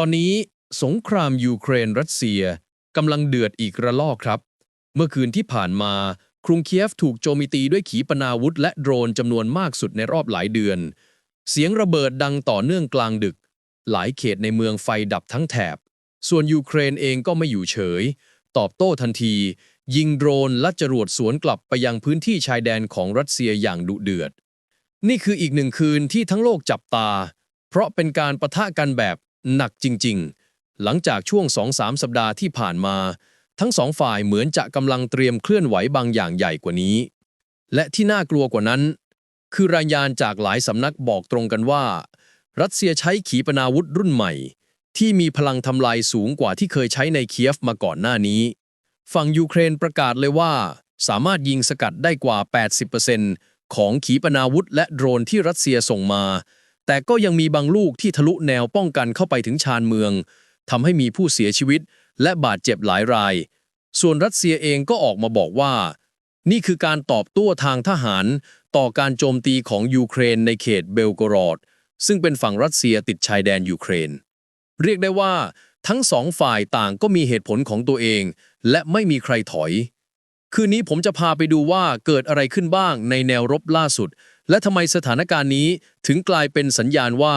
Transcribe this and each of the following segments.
ตอนนี้สงครามยูเครนรัสเซียกำลังเดือดอีกระลอกครับ เมื่อคืนที่ผ่านมากรุงเคียฟถูกโจมตีด้วยขีปนาวุธและโดรนจำนวนมากสุดในรอบหลายเดือน เสียงระเบิดดังต่อเนื่องกลางดึก หลายเขตในเมืองไฟดับทั้งแถบ ส่วนยูเครนเองก็ไม่อยู่เฉย ตอบโต้ทันที ยิงโดรนและจรวดสวนกลับไปยังพื้นที่ชายแดนของรัสเซียอย่างดุเดือด นี่คืออีกหนึ่งคืนที่ทั้งโลกจับตา เพราะเป็นการประทะกันแบบ หนักจริง ๆ หลังจากช่วง2-3สัปดาห์ที่ผ่านมา ทั้งสองฝ่ายเหมือนจะกำลังเตรียมเคลื่อนไหวบางอย่างใหญ่กว่านี้ และที่น่ากลัวกว่านั้น คือรายงานจากหลายสำนักบอกตรงกันว่า รัสเซียใช้ขีปนาวุธรุ่นใหม่ ที่มีพลังทำลายสูงกว่าที่เคยใช้ในเคียฟมาก่อนหน้านี้ ฝั่งยูเครนประกาศเลยว่า สามารถยิงสกัดได้กว่า 80%ของขีปนาวุธและโดรนที่รัสเซียส่งมา แต่ก็ยังมีบางลูกที่ทะลุแนวป้องกันเข้าไปถึงชานเมืองทำให้มีผู้เสียชีวิตและบาดเจ็บหลายราย ส่วนรัสเซียเองก็ออกมาบอกว่า นี่คือการตอบโต้ทางทหารต่อการโจมตีของยูเครนในเขตเบลกรอด ซึ่งเป็นฝั่งรัสเซียติดชายแดนยูเครน เรียกได้ว่า ทั้งสองฝ่ายต่างก็มีเหตุผลของตัวเอง และไม่มีใครถอย คืนนี้ผมจะพาไปดูว่าเกิดอะไรขึ้นบ้างในแนวรบล่าสุด และทำไมสถานการณ์นี้ถึงกลายเป็นสัญญาณว่า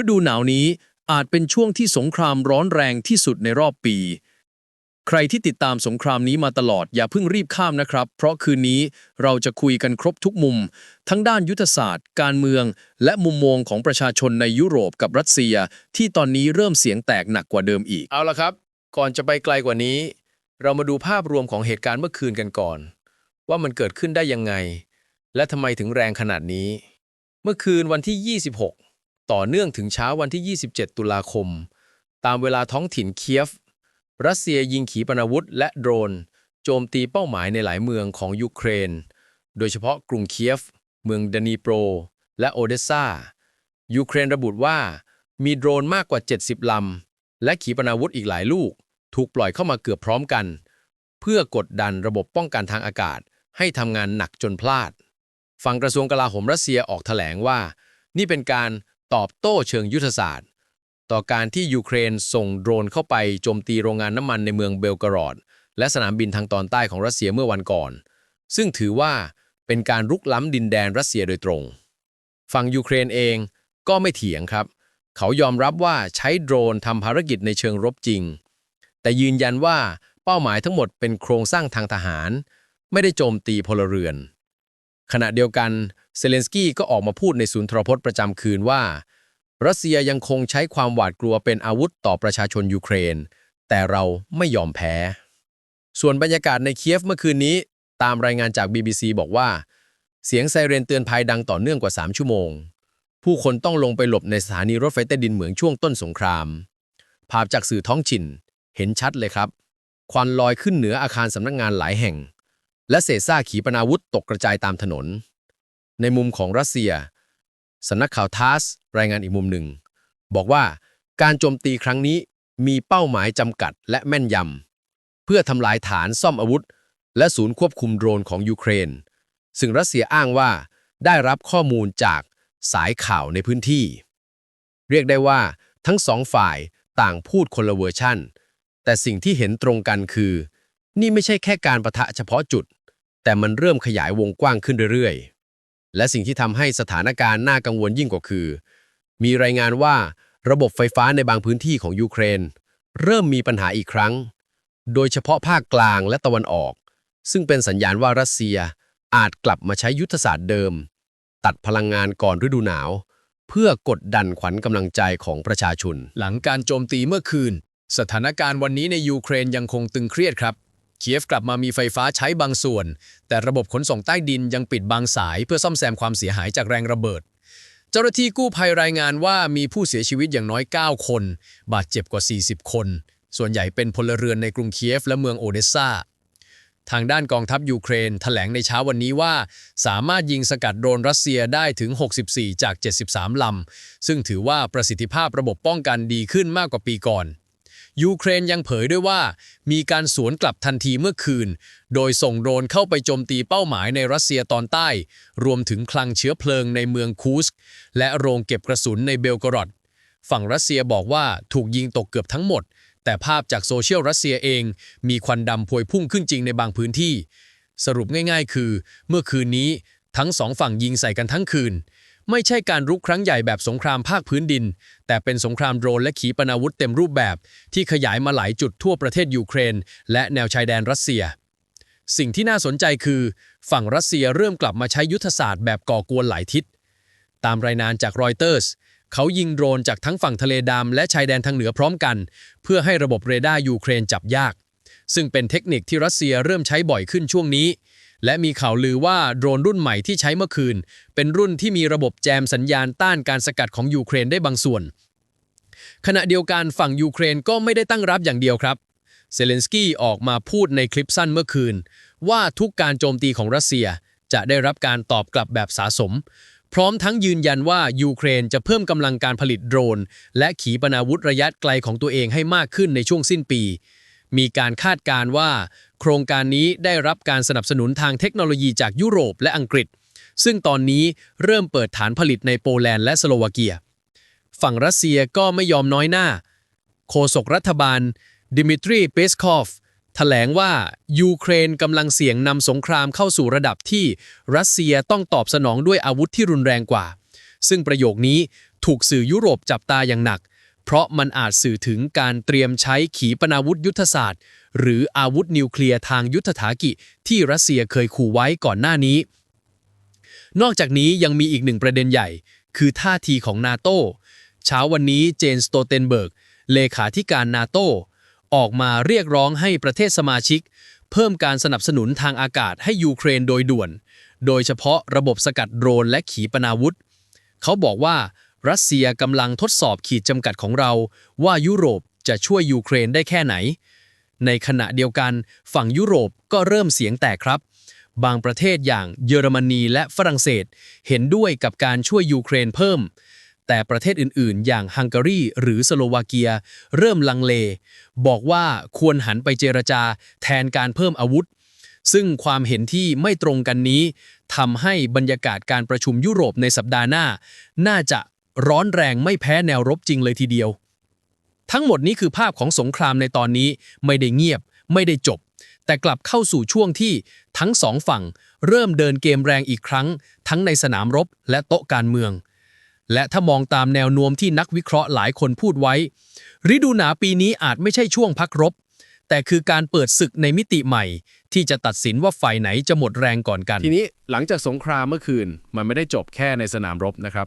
ฤดูหนาวนี้อาจเป็นช่วงที่สงครามร้อนแรงที่สุดในรอบปี ใครที่ติดตามสงครามนี้มาตลอดอย่าเพิ่งรีบข้ามนะครับ เพราะคืนนี้เราจะคุยกันครบทุกมุม ทั้งด้านยุทธศาสตร์ การเมือง และมุมมองของประชาชนในยุโรปกับรัสเซีย ที่ตอนนี้เริ่มเสียงแตกหนักกว่าเดิมอีก เอาละครับ ก่อนจะไปไกลกว่านี้ เรามาดูภาพรวมของเหตุการณ์เมื่อคืนกันก่อน ว่ามันเกิดขึ้นได้ยังไง และทำไมถึงแรงขนาดนี้ เมื่อคืนวันที่ 26 ต่อเนื่องถึงเช้าวันที่ 27 ตุลาคม ตามเวลาท้องถิ่นเคียฟ รัสเซียยิงขีปนาวุธและโดรน โจมตีเป้าหมายในหลายเมืองของยูเครน โดยเฉพาะกรุงเคียฟ เมืองดานีโปร และโอเดสซายูเครนระบุว่า มีโดรนมากกว่า 70 ลำ และขีปนาวุธอีกหลายลูก ถูกปล่อยเข้ามาเกือบพร้อมกัน เพื่อกดดันระบบป้องกันทางอากาศให้ทำงานหนักจนพลาด ฝั่งกระทรวงกลาโหมรัสเซียออกแถลงว่า นี่เป็นการตอบโต้เชิงยุทธศาสตร์ ต่อการที่ยูเครนส่งโดรนเข้าไปโจมตีโรงงานน้ำมันในเมืองเบลกรอด และสนามบินทางตอนใต้ของรัสเซียเมื่อวันก่อน ซึ่งถือว่าเป็นการรุกล้ำดินแดนรัสเซียโดยตรง ฝั่งยูเครนเองก็ไม่เถียงครับ เขายอมรับว่าใช้โดรนทำภารกิจในเชิงรบจริง แต่ยืนยันว่าเป้าหมายทั้งหมดเป็นโครงสร้างทางทหาร ไม่ได้โจมตีพลเรือน ขณะเดียวกันเซเลนสกี้ก็ออกมาพูดในศูนย์ทรพจน์ประจำคืนว่า รัสเซียยังคงใช้ความหวาดกลัวเป็นอาวุธต่อประชาชนยูเครน แต่เราไม่ยอมแพ้ ส่วนบรรยากาศในเคียฟเมื่อคืนนี้ ตามรายงานจาก BBC บอกว่า เสียงไซเรนเตือนภัยดังต่อเนื่องกว่า 3 ชั่วโมง ผู้คนต้องลงไปหลบในสถานีรถไฟใต้ดินเหมืองช่วงต้นสงคราม ภาพจากสื่อท้องถิ่น เห็นชัดเลยครับ ควันลอยขึ้นเหนืออาคารสำนักงานหลายแห่ง และเศษซากขีปนาวุธตกกระจายตามถนน ในมุมของรัสเซียสำนักข่าวทาสรายงานอีกมุมหนึ่ง บอกว่าการโจมตีครั้งนี้มีเป้าหมายจำกัดและแม่นยำเพื่อทำลายฐานซ่อมอาวุธ และศูนย์ควบคุมโดรนของยูเครน ซึ่งรัสเซียอ้างว่าได้รับข้อมูลจากสายข่าวในพื้นที่ เรียกได้ว่าทั้งสองฝ่ายต่างพูดคนละเวอร์ชั่น แต่สิ่งที่เห็นตรงกันคือ นี่ไม่ใช่แค่การประทะเฉพาะจุด แต่มันเริ่มขยายวงกว้างขึ้นเรื่อยๆ และสิ่งที่ทำให้สถานการณ์น่ากังวลยิ่งกว่าคือ มีรายงานว่าระบบไฟฟ้าในบางพื้นที่ของยูเครน เริ่มมีปัญหาอีกครั้ง โดยเฉพาะภาคกลางและตะวันออก ซึ่งเป็นสัญญาณว่ารัสเซียอาจกลับมาใช้ยุทธศาสตร์เดิม ตัดพลังงานก่อนฤดูหนาว เพื่อกดดันขวัญกำลังใจของประชาชน หลังการโจมตีเมื่อคืน สถานการณ์วันนี้ในยูเครนยังคงตึงเครียดครับ เคียฟกลับมามีไฟฟ้าใช้บางส่วน แต่ระบบขนส่งใต้ดินยังปิดบางสายเพื่อซ่อมแซมความเสียหายจากแรงระเบิด เจ้าหน้าที่กู้ภัยรายงานว่ามีผู้เสียชีวิตอย่างน้อย 9 คน บาดเจ็บกว่า 40 คน ส่วนใหญ่เป็นพลเรือนในกรุงเคียฟและเมืองโอเดสซาทางด้านกองทัพยูเครนแถลงในเช้าวันนี้ว่า สามารถยิงสกัดโดรนรัสเซียได้ถึง 64 จาก 73 ลำ ซึ่งถือว่าประสิทธิภาพระบบป้องกันดีขึ้นมากกว่าปีก่อน ยูเครนยังเผยด้วยว่า มีการสวนกลับทันทีเมื่อคืน โดยส่งโดรนเข้าไปโจมตีเป้าหมายในรัสเซียตอนใต้ รวมถึงคลังเชื้อเพลิงในเมืองคูสกและโรงเก็บกระสุนในเบลกรอดฝั่งรัสเซียบอกว่าถูกยิงตกเกือบทั้งหมด แต่ภาพจากโซเชียลรัสเซียเอง มีควันดำพวยพุ่งขึ้นจริงในบางพื้นที่ สรุปง่าย ๆ คือ เมื่อคืนนี้ทั้งสองฝั่งยิงใส่กันทั้งคืน ไม่ใช่การรุกครั้งใหญ่แบบสงครามภาคพื้นดิน แต่เป็นสงครามโดรนและขีปนาวุธเต็มรูปแบบ ที่ขยายมาหลายจุดทั่วประเทศยูเครน และแนวชายแดนรัสเซีย สิ่งที่น่าสนใจคือ ฝั่งรัสเซียเริ่มกลับมาใช้ยุทธศาสตร์แบบก่อกวนหลายทิศ ตามรายงานจากรอยเตอร์สเขายิงโดรนจากทั้งฝั่งทะเลดำและชายแดนทางเหนือพร้อมกัน เพื่อให้ระบบเรดาร์ยูเครนจับยาก ซึ่งเป็นเทคนิคที่รัสเซียเริ่มใช้บ่อยขึ้นช่วงนี้ และมีข่าวลือว่าโดรนรุ่นใหม่ที่ใช้เมื่อคืน เป็นรุ่นที่มีระบบแจมสัญญาณต้านการสกัดของยูเครนได้บางส่วน ขณะเดียวกันฝั่งยูเครนก็ไม่ได้ตั้งรับอย่างเดียวครับ เซเลนสกี้ออกมาพูดในคลิปสั้นเมื่อคืน ว่าทุกการโจมตีของรัสเซียจะได้รับการตอบกลับแบบสะสม พร้อมทั้งยืนยันว่ายูเครนจะเพิ่มกำลังการผลิตโดรน และขีปนาวุธระยะไกลของตัวเองให้มากขึ้นในช่วงสิ้นปี มีการคาดการ์ว่า โครงการนี้ได้รับการสนับสนุนทางเทคโนโลยีจากยุโรปและอังกฤษ ซึ่งตอนนี้เริ่มเปิดฐานผลิตในโปแลนด์และสโลวาเกีย ฝั่งรัสเซียก็ไม่ยอมน้อยหน้า โฆษกรัฐบาล ดิมิทรีเปสคอฟแถลงว่า ยูเครนกำลังเสี่ยงนำสงครามเข้าสู่ระดับที่รัสเซียต้องตอบสนองด้วยอาวุธที่รุนแรงกว่า ซึ่งประโยคนี้ถูกสื่อยุโรปจับตาอย่างหนัก เพราะมันอาจสื่อถึงการเตรียมใช้ขีปนาวุธยุทธศาสตร์ หรืออาวุธนิวเคลียร์ทางยุทธถากิที่รัสเซียเคยขู่ไว้ก่อนหน้านี้ นอกจากนี้ยังมีอีกหนึ่งประเด็นใหญ่ คือท่าทีของนาโตเช้าวันนี้เจนสโตเทนเบิร์ก เลขาธิการนาโตออกมาเรียกร้องให้ประเทศสมาชิก เพิ่มการสนับสนุนทางอากาศให้ยูเครนโดยด่วน โดยเฉพาะระบบสกัดโดรนและขีปนาวุธ เขาบอกว่า รัสเซียกำลังทดสอบขีดจำกัดของเรา ว่ายุโรปจะช่วยยูเครนได้แค่ไหน ในขณะเดียวกัน ฝั่งยุโรปก็เริ่มเสียงแตกครับ บางประเทศอย่างเยอรมนีและฝรั่งเศส เห็นด้วยกับการช่วยยูเครนเพิ่ม แต่ประเทศอื่นๆ อย่างฮังการีหรือสโลวาเกีย เริ่มลังเล บอกว่าควรหันไปเจรจาแทนการเพิ่มอาวุธ ซึ่งความเห็นที่ไม่ตรงกันนี้ทำให้บรรยากาศการประชุมยุโรปในสัปดาห์หน้า น่าจะ ร้อนแรงไม่แพ้แนวรบจริงเลยทีเดียว ทั้งหมดนี้คือภาพของสงครามในตอนนี้ไม่ได้เงียบ ไม่ได้จบ แต่กลับเข้าสู่ช่วงที่ทั้งสองฝั่ง เริ่มเดินเกมแรงอีกครั้ง ทั้งในสนามรบและโต๊ะการเมือง และถ้ามองตามแนวโน้มที่นักวิเคราะห์หลายคนพูดไว้ ฤดูหนาวปีนี้อาจไม่ใช่ช่วงพักรบ แต่คือการเปิดศึกในมิติใหม่ ที่จะตัดสินว่าฝ่ายไหนจะหมดแรงก่อนกัน ทีนี้หลังจากสงครามเมื่อคืนมันไม่ได้จบแค่ในสนามรบนะครับ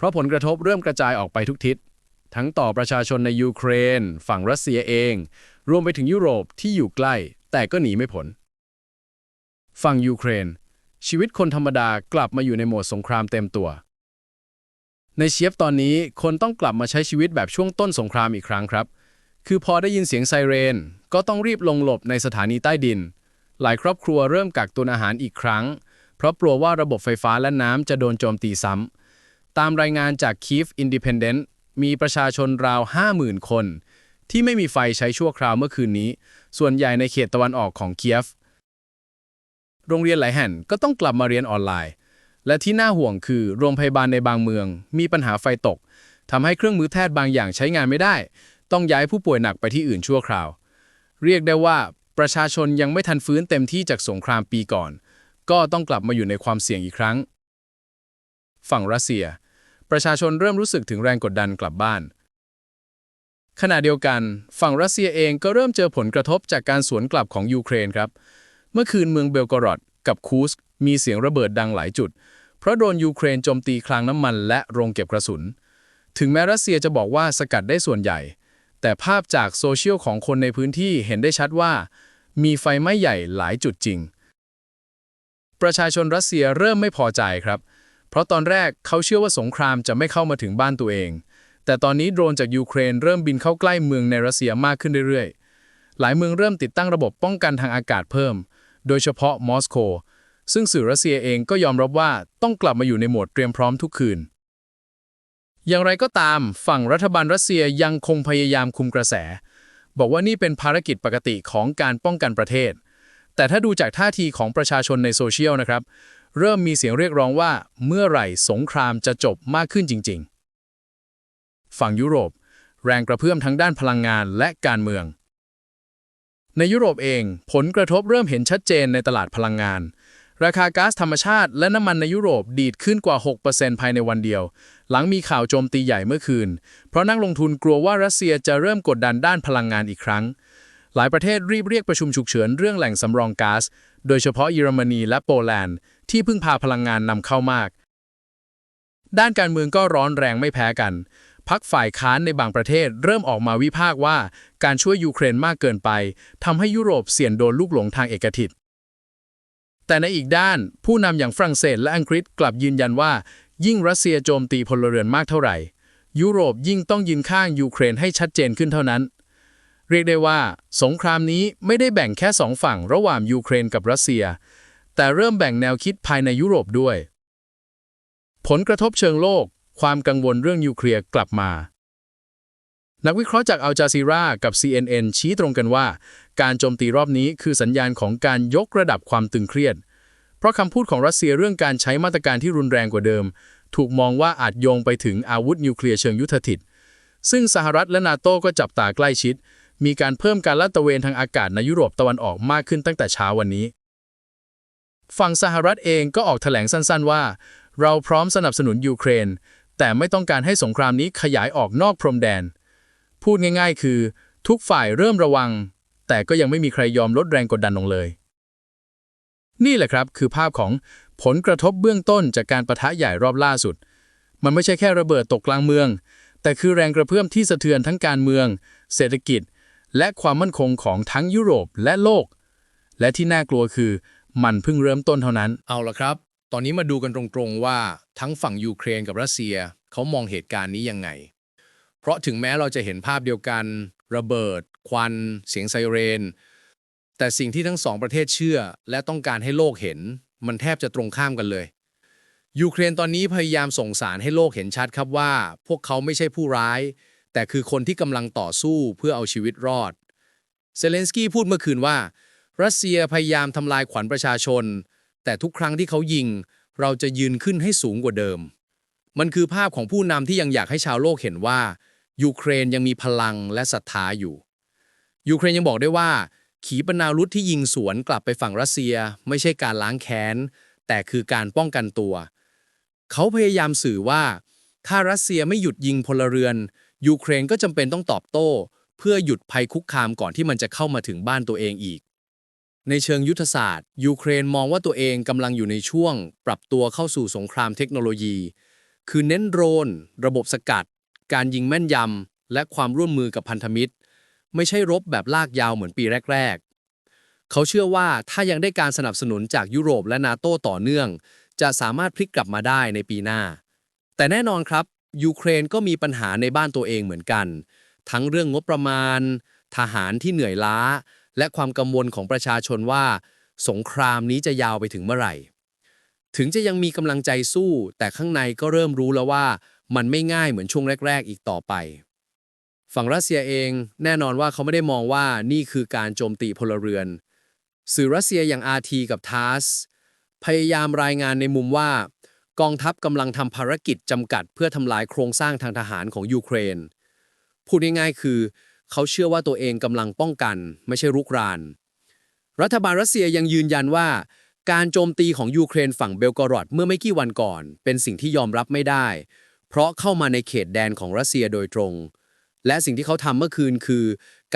เพราะผลกระทบเริ่มกระจายออกไปทุกทิศ ทั้งต่อประชาชนในยูเครน ฝั่งรัสเซียเอง รวมไปถึงยุโรปที่อยู่ใกล้ แต่ก็หนีไม่พ้นฝั่งยูเครน ชีวิตคนธรรมดากลับมาอยู่ในโหมดสงครามเต็มตัว ในเชียฟตอนนี้คนต้องกลับมาใช้ชีวิตแบบช่วงต้นสงครามอีกครั้งครับ คือพอได้ยินเสียงไซเรน ก็ต้องรีบลงหลบในสถานีใต้ดิน หลายครอบครัวเริ่มกักตุนอาหารอีกครั้ง เพราะกลัวว่าระบบไฟฟ้าและน้ำจะโดนโจมตีซ้ำ ตามรายงานจาก Kiev Independent มีประชาชนราว 50,000 คน ที่ไม่มีไฟใช้ชั่วคราวเมื่อคืนนี้ ส่วนใหญ่ในเขตตะวันออกของเคียฟ โรงเรียนหลายแห่งก็ต้องกลับมาเรียนออนไลน์ และที่น่าห่วงคือโรงพยาบาลในบางเมือง มีปัญหาไฟตกทำให้เครื่องมือแพทย์บางอย่างใช้งานไม่ได้ ต้องย้ายผู้ป่วยหนักไปที่อื่นชั่วคราว เรียกได้ว่าประชาชนยังไม่ทันฟื้นเต็มที่จากสงครามปีก่อน ก็ต้องกลับมาอยู่ในความเสี่ยงอีกครั้ง ฝั่งรัสเซีย ประชาชนเริ่มรู้สึกถึงแรงกดดันกลับบ้าน ขณะเดียวกัน ฝั่งรัสเซียเองก็เริ่มเจอผลกระทบจากการสวนกลับของยูเครนครับ เมื่อคืนเมืองเบลกรอดกับคูสมีเสียงระเบิดดังหลายจุด เพราะโดนยูเครนโจมตีคลังน้ำมันและโรงเก็บกระสุน ถึงแม้รัสเซียจะบอกว่าสกัดได้ส่วนใหญ่ แต่ภาพจากโซเชียลของคนในพื้นที่เห็นได้ชัดว่า มีไฟไหม้ใหญ่หลายจุดจริง ประชาชนรัสเซียเริ่มไม่พอใจครับ เพราะตอนแรกเขาเชื่อว่าสงครามจะไม่เข้ามาถึงบ้านตัวเอง แต่ตอนนี้โดรนจากยูเครนเริ่มบินเข้าใกล้เมืองในรัสเซียมากขึ้นเรื่อยๆ หลายเมืองเริ่มติดตั้งระบบป้องกันทางอากาศเพิ่ม โดยเฉพาะมอสโก ซึ่งสื่อรัสเซียเองก็ยอมรับว่าต้องกลับมาอยู่ในโหมดเตรียมพร้อมทุกคืน อย่างไรก็ตาม ฝั่งรัฐบาลรัสเซียยังคงพยายามคุมกระแส บอกว่านี่เป็นภารกิจปกติของการป้องกันประเทศ แต่ถ้าดูจากท่าทีของประชาชนในโซเชียลนะครับ เริ่มมีเสียงเรียกร้องว่าเมื่อไหร่สงครามจะจบมากขึ้นจริง ๆ ฝั่งยุโรป แรงกระเพื่อมทั้งด้านพลังงานและการเมือง ในยุโรปเองผลกระทบเริ่มเห็นชัดเจนในตลาดพลังงาน ราคาก๊าซธรรมชาติและน้ำมันในยุโรปดีดขึ้นกว่า 6%ภายในวันเดียว หลังมีข่าวโจมตีใหญ่เมื่อคืน เพราะนักลงทุนกลัวว่ารัสเซียจะเริ่มกดดันด้านพลังงานอีกครั้ง หลายประเทศรีบเรียกประชุมฉุกเฉินเรื่องแหล่งสำรองก๊าซ โดยเฉพาะเยอรมนีและโปแลนด์ ที่พึ่งพาพลังงานนำเข้ามาก ด้านการเมืองก็ร้อนแรงไม่แพ้กันพักฝ่ายค้านในบางประเทศเริ่มออกมาวิพากษ์ว่าการช่วยยูเครนมากเกินไปทำให้ยุโรปเสี่ยงโดนลูกหลงทางเอกทิศแต่ในอีกด้าน ผู้นำอย่างฝรั่งเศสและอังกฤษกลับยืนยันว่า ยิ่งรัสเซียโจมตีพลเรือนมากเท่าไหร่ ยุโรปยิ่งต้องยืนข้างยูเครนให้ชัดเจนขึ้นเท่านั้น เรียกได้ว่า สงครามนี้ไม่ได้แบ่งแค่สองฝั่งระหว่างยูเครนกับรัสเซีย แต่เริ่มแบ่งแนวคิดภายในยุโรปด้วย ผลกระทบเชิงโลก ความกังวลเรื่องนิวเคลียร์กลับมา นักวิเคราะห์จากอัลจาซีรากับ CNN ชี้ตรงกันว่า การโจมตีรอบนี้คือสัญญาณของการยกระดับความตึงเครียด เพราะคำพูดของรัสเซียเรื่องการใช้มาตรการที่รุนแรงกว่าเดิม ถูกมองว่าอาจโยงไปถึงอาวุธนิวเคลียร์เชิงยุทธถิตซึ่งสหรัฐและนาโต้ก็จับตาใกล้ชิด มีการเพิ่มการลาดตระเวนทางอากาศในยุโรปตะวันออกมากขึ้นตั้งแต่เช้าวันนี้ ฝั่งสหรัฐเองก็ออกแถลงสั้นๆว่า เราพร้อมสนับสนุนยูเครน แต่ไม่ต้องการให้สงครามนี้ขยายออกนอกพรมแดน พูดง่ายๆ คือ ทุกฝ่ายเริ่มระวัง แต่ก็ยังไม่มีใครยอมลดแรงกดดันลงเลย นี่แหละครับคือภาพของผลกระทบเบื้องต้นจากการประทะใหญ่รอบล่าสุด มันไม่ใช่แค่ระเบิดตกกลางเมือง แต่คือแรงกระเพื่อมที่สะเทือนทั้งการเมือง เศรษฐกิจ และความมั่นคงของทั้งยุโรปและโลก และที่น่ากลัวคือมันเพิ่งเริ่มต้นเท่านั้น เอาละครับ ตอนนี้มาดูกันตรงๆว่าทั้งฝั่งยูเครนกับรัสเซียเขามองเหตุการณ์นี้ยังไง เพราะถึงแม้เราจะเห็นภาพเดียวกัน ระเบิด ควัน เสียงไซเรน แต่สิ่งที่ทั้งสองประเทศเชื่อ และต้องการให้โลกเห็น มันแทบจะตรงข้ามกันเลยยูเครนตอนนี้พยายามส่งสารให้โลกเห็นชัดครับว่า พวกเขาไม่ใช่ผู้ร้าย แต่คือคนที่กำลังต่อสู้เพื่อเอาชีวิตรอด เซเลนสกี้พูดเมื่อคืนว่า รัสเซียพยายามทำลายขวัญประชาชน แต่ทุกครั้งที่เขายิง เราจะยืนขึ้นให้สูงกว่าเดิม มันคือภาพของผู้นำที่ยังอยากให้ชาวโลกเห็นว่า ยูเครนยังมีพลังและศรัทธาอยู่ ยูเครนยังบอกได้ว่า ขีปนาวุธที่ยิงสวนกลับไปฝั่งรัสเซีย ไม่ใช่การล้างแค้น แต่คือการป้องกันตัว เขาพยายามสื่อว่า ถ้ารัสเซียไม่หยุดยิงพลเรือน ยูเครนก็จำเป็นต้องตอบโต้ เพื่อหยุดภัยคุกคามก่อนที่มันจะเข้ามาถึงบ้านตัวเองอีก ในเชิงยุทธศาสตร์ ยูเครนมองว่าตัวเองกำลังอยู่ในช่วง ปรับตัวเข้าสู่สงครามเทคโนโลยี คือเน้นโดรน ระบบสกัด การยิงแม่นยำและความร่วมมือกับพันธมิตร ไม่ใช่รบแบบลากยาวเหมือนปีแรก ๆ เขาเชื่อว่าถ้ายังได้การสนับสนุนจากยุโรปและนาโตต่อเนื่อง จะสามารถพลิกกลับมาได้ในปีหน้า แต่แน่นอนครับ ยูเครนก็มีปัญหาในบ้านตัวเองเหมือนกัน ทั้งเรื่องงบประมาณ ทหารที่เหนื่อยล้า และความกังวลของประชาชนว่า สงครามนี้จะยาวไปถึงเมื่อไหร่ ถึงจะยังมีกำลังใจสู้ แต่ข้างในก็เริ่มรู้แล้วว่า มันไม่ง่ายเหมือนช่วงแรก ๆ อีกต่อไป ฝั่งรัสเซียเองแน่นอนว่าเขาไม่ได้มองว่านี่คือการโจมตีพลเรือน สื่อรัสเซียอย่าง RT กับ TASS พยายามรายงานในมุมว่า กองทัพกำลังทำภารกิจจำกัดเพื่อทำลายโครงสร้างทางทหารของยูเครน พูดง่ายๆคือ เขาเชื่อว่าตัวเองกำลังป้องกัน ไม่ใช่รุกราน รัฐบาลรัสเซียยังยืนยันว่า การโจมตีของยูเครนฝั่งเบลกอรอดเมื่อไม่กี่วันก่อน เป็นสิ่งที่ยอมรับไม่ได้ เพราะเข้ามาในเขตแดนของรัสเซียโดยตรง และสิ่งที่เขาทำเมื่อคืนคือ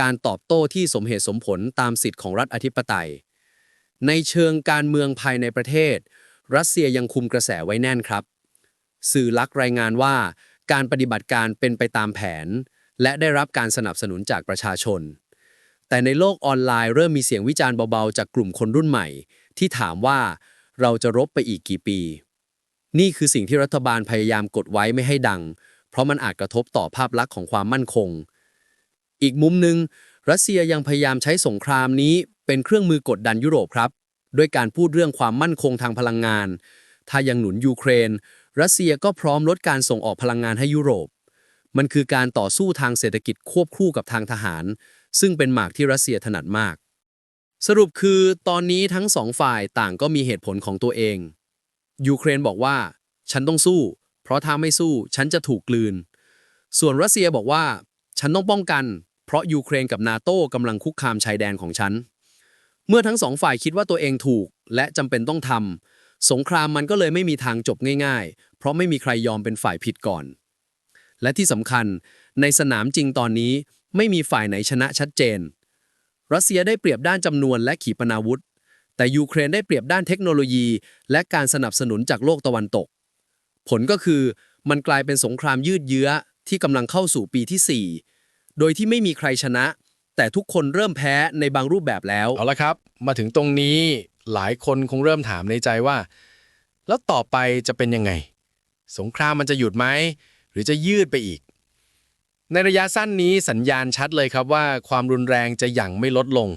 การตอบโต้ที่สมเหตุสมผลตามสิทธิ์ของรัฐอธิปไตย ในเชิงการเมืองภายในประเทศ รัสเซียยังคุมกระแสไว้แน่นครับ สื่อลักรายงานว่าการปฏิบัติการเป็นไปตามแผน และได้รับการสนับสนุนจากประชาชน แต่ในโลกออนไลน์เริ่มมีเสียงวิจารณ์เบาๆ จากกลุ่มคนรุ่นใหม่ ที่ถามว่าเราจะรบไปอีกกี่ปี นี่คือสิ่งที่รัฐบาลพยายามกดไว้ไม่ให้ดัง เพราะมันอาจกระทบต่อภาพลักษณ์ของความมั่นคง อีกมุมหนึ่งรัสเซียยังพยายามใช้สงครามนี้เป็นเครื่องมือกดดันยุโรปครับ ด้วยการพูดเรื่องความมั่นคงทางพลังงาน ถ้ายังหนุนยูเครน รัสเซียก็พร้อมลดการส่งออกพลังงานให้ยุโรป มันคือการต่อสู้ทางเศรษฐกิจควบคู่กับทางทหาร ซึ่งเป็นหมากที่รัสเซียถนัดมาก สรุปคือตอนนี้ทั้งสองฝ่ายต่างก็มีเหตุผลของตัวเอง ยูเครนบอกว่า ฉันต้องสู้ เพราะถ้าไม่สู้ฉันจะถูกกลืน ส่วนรัสเซียบอกว่า ฉันต้องป้องกัน เพราะยูเครนกับนาโต้กำลังคุกคามชายแดนของฉัน เมื่อทั้งสองฝ่ายคิดว่าตัวเองถูก และจำเป็นต้องทำสงครามมันก็เลยไม่มีทางจบง่ายๆ เพราะไม่มีใครยอมเป็นฝ่ายผิดก่อน และที่สำคัญ ในสนามจริงตอนนี้ไม่มีฝ่ายไหนชนะชัดเจน รัสเซียได้เปรียบด้านจำนวนและขีปนาวุธ แต่ยูเครนได้เปรียบด้านเทคโนโลยี และการสนับสนุนจากโลกตะวันตก ผลก็คือมันกลายเป็นสงครามยืดเยื้อที่กำลังเข้าสู่ปีที่ 4 โดยที่ไม่มีใครชนะ แต่ทุกคนเริ่มแพ้ในบางรูปแบบแล้ว เอาละครับ มาถึงตรงนี้หลายคนคงเริ่มถามในใจว่า แล้วต่อไปจะเป็นยังไง สงครามมันจะหยุดไหม หรือจะยืดไปอีก ในระยะสั้นนี้สัญญาณชัดเลยครับว่าความรุนแรงจะยังไม่ลดลง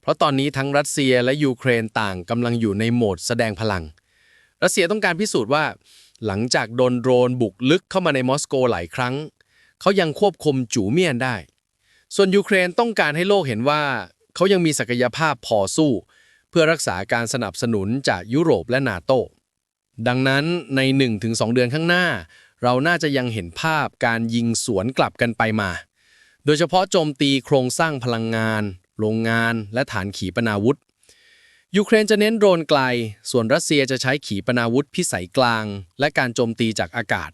เพราะตอนนี้ทั้งรัสเซียและยูเครนต่างกำลังอยู่ในโหมดแสดงพลัง รัสเซียต้องการพิสูจน์ว่า หลังจากโดนโดรนบุกลึกเข้ามาในมอสโกหลายครั้ง เขายังควบคุมจูเมียนได้ ส่วนยูเครนต้องการให้โลกเห็นว่า เขายังมีศักยภาพพอสู้ เพื่อรักษาการสนับสนุนจากยุโรปและนาโต ดังนั้นใน 1-2 เดือนข้างหน้า เราน่าจะยังเห็นภาพการยิงสวนกลับกันไปมา โดยเฉพาะโจมตีโครงสร้างพลังงาน โรงงาน และฐานขีปนาวุธยูเครนจะเน้นโดรนไกล ส่วนรัสเซียจะใช้ขีปนาวุธพิสัยกลาง และการโจมตีจากอากาศ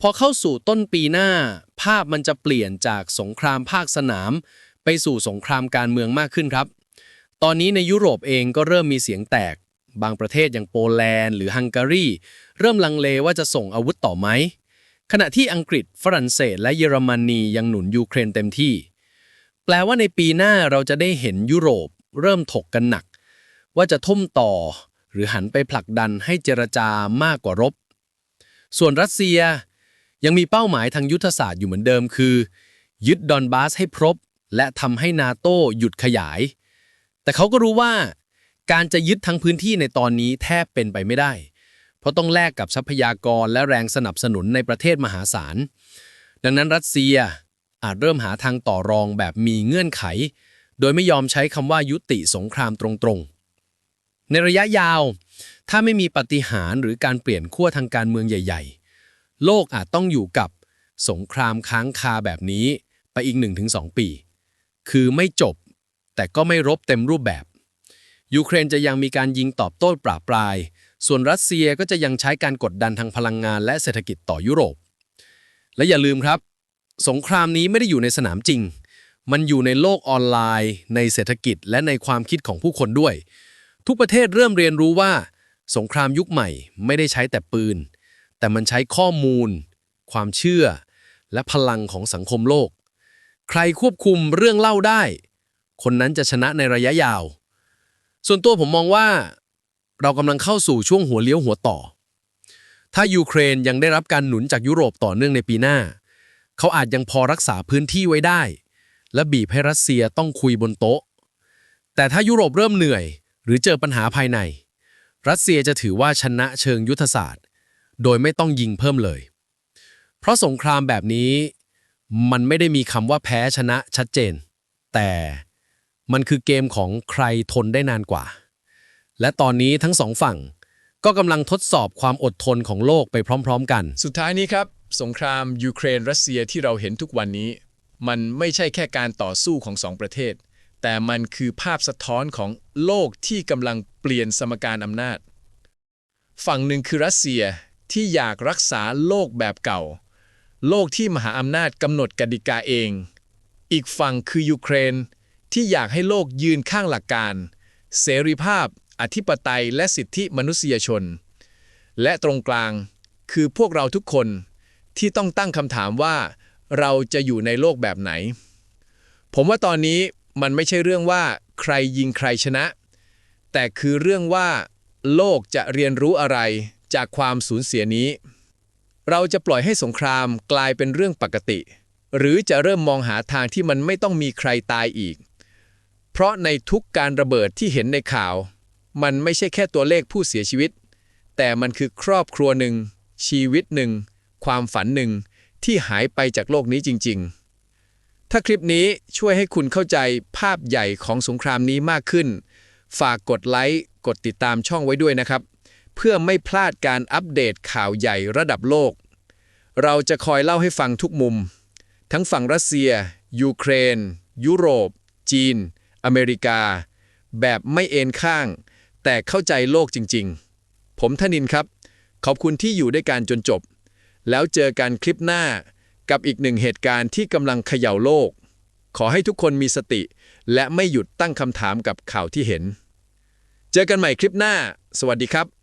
พอเข้าสู่ต้นปีหน้า ภาพมันจะเปลี่ยนจากสงครามภาคสนาม ไปสู่สงครามการเมืองมากขึ้นครับ ตอนนี้ในยุโรปเองก็เริ่มมีเสียงแตก บางประเทศอย่างโปแลนด์หรือฮังการีเริ่มลังเลว่าจะส่งอาวุธต่อไหม ขณะที่อังกฤษฝรั่งเศส และเยอรมนียังหนุนยูเครนเต็มที่ แปลว่าในปีหน้าเราจะได้เห็นยุโรป เริ่มถกกันหนัก ว่าจะทุ่มต่อ หรือหันไปผลักดันให้เจรจามากกว่ารบ ส่วนรัสเซีย ยังมีเป้าหมายทางยุทธศาสตร์อยู่เหมือนเดิมคือ ยึดดอนบาสให้ครบ และทำให้นาโต้หยุดขยาย แต่เขาก็รู้ว่า การจะยึดทั้งพื้นที่ในตอนนี้แทบเป็นไปไม่ได้ เพราะต้องแลกกับทรัพยากรและแรงสนับสนุนในประเทศมหาศาล ดังนั้นรัสเซียอาจเริ่มหาทางต่อรองแบบมีเงื่อนไข โดยไม่ยอมใช้คำว่ายุติสงครามตรงๆ ในระยะยาว ถ้าไม่มีปฏิหารหรือการเปลี่ยนขั้วทางการเมืองใหญ่ ๆ โลกอาจต้องอยู่กับสงครามค้างคาแบบนี้ไปอีก 1-2 ปี คือไม่จบ แต่ก็ไม่รบเต็มรูปแบบ ยูเครนจะยังมีการยิงตอบโต้ปราบปราย ส่วนรัสเซียก็จะยังใช้การกดดันทางพลังงานและเศรษฐกิจต่อยุโรป และอย่าลืมครับ สงครามนี้ไม่ได้อยู่ในสนามจริง มันอยู่ในโลกออนไลน์ ในเศรษฐกิจและในความคิดของผู้คนด้วย ทุกประเทศเริ่มเรียนรู้ว่า สงครามยุคใหม่ไม่ได้ใช้แต่ปืน แต่มันใช้ข้อมูล ความเชื่อ และพลังของสังคมโลก ใครควบคุมเรื่องเล่าได้ คนนั้นจะชนะในระยะยาว ส่วนตัวผมมองว่า เรากำลังเข้าสู่ช่วงหัวเลี้ยวหัวต่อ ถ้ายูเครนยังได้รับการหนุนจากยุโรปต่อเนื่องในปีหน้า เขาอาจยังพอรักษาพื้นที่ไว้ได้ และบีบให้รัสเซียต้องคุยบนโต๊ะ แต่ถ้ายุโรปเริ่มเหนื่อย หรือเจอปัญหาภายใน รัสเซียจะถือว่าชนะเชิงยุทธศาสตร์ โดยไม่ต้องยิงเพิ่มเลย เพราะสงครามแบบนี้มันไม่ได้มีคำว่าแพ้ชนะชัดเจน แต่มันคือเกมของใครทนได้นานกว่า และตอนนี้ทั้งสองฝั่งก็กำลังทดสอบความอดทนของโลกไปพร้อม ๆ กัน สุดท้ายนี้ครับ สงครามยูเครนรัสเซียที่เราเห็นทุกวันนี้ มันไม่ใช่แค่การต่อสู้ของสองประเทศ แต่มันคือภาพสะท้อนของโลกที่กำลังเปลี่ยนสมการอำนาจ ฝั่งหนึ่งคือรัสเซีย ที่อยากรักษาโลกแบบเก่า โลกที่มหาอำนาจกำหนดกติกาเอง อีกฝั่งคือยูเครน ที่อยากให้โลกยืนข้างหลักการ เสรีภาพ อธิปไตยและสิทธิมนุษยชน และตรงกลางคือพวกเราทุกคนที่ต้องตั้งคำถามว่า เราจะอยู่ในโลกแบบไหน ผมว่าตอนนี้มันไม่ใช่เรื่องว่าใครยิงใครชนะ แต่คือเรื่องว่า โลกจะเรียนรู้อะไร จากความสูญเสียนี้ เราจะปล่อยให้สงครามกลายเป็นเรื่องปกติ หรือจะเริ่มมองหาทางที่มันไม่ต้องมีใครตายอีก เพราะในทุกการระเบิดที่เห็นในข่าว มันไม่ใช่แค่ตัวเลขผู้เสียชีวิต แต่มันคือครอบครัวหนึ่ง ชีวิตหนึ่ง ความฝันหนึ่ง ที่หายไปจากโลกนี้จริง ๆถ้าคลิปนี้ช่วยให้คุณเข้าใจภาพใหญ่ของสงครามนี้มากขึ้น ฝากกดไลค์ กดติดตามช่องไว้ด้วยนะครับ เพื่อไม่พลาดการอัปเดตข่าวใหญ่ระดับโลก เราจะคอยเล่าให้ฟังทุกมุม ทั้งฝั่งรัสเซีย ยูเครน ยุโรป จีน อเมริกา แบบไม่เอ็นข้าง แต่เข้าใจโลกจริง ๆ ผมธนินครับ ขอบคุณที่อยู่ด้วยกันจนจบ แล้วเจอกันคลิปหน้ากับอีกหนึ่งเหตุการณ์ที่กำลังเขย่าโลก ขอให้ทุกคนมีสติ และไม่หยุดตั้งคำถามกับข่าวที่เห็น เจอกันใหม่คลิปหน้า สวัสดีครับ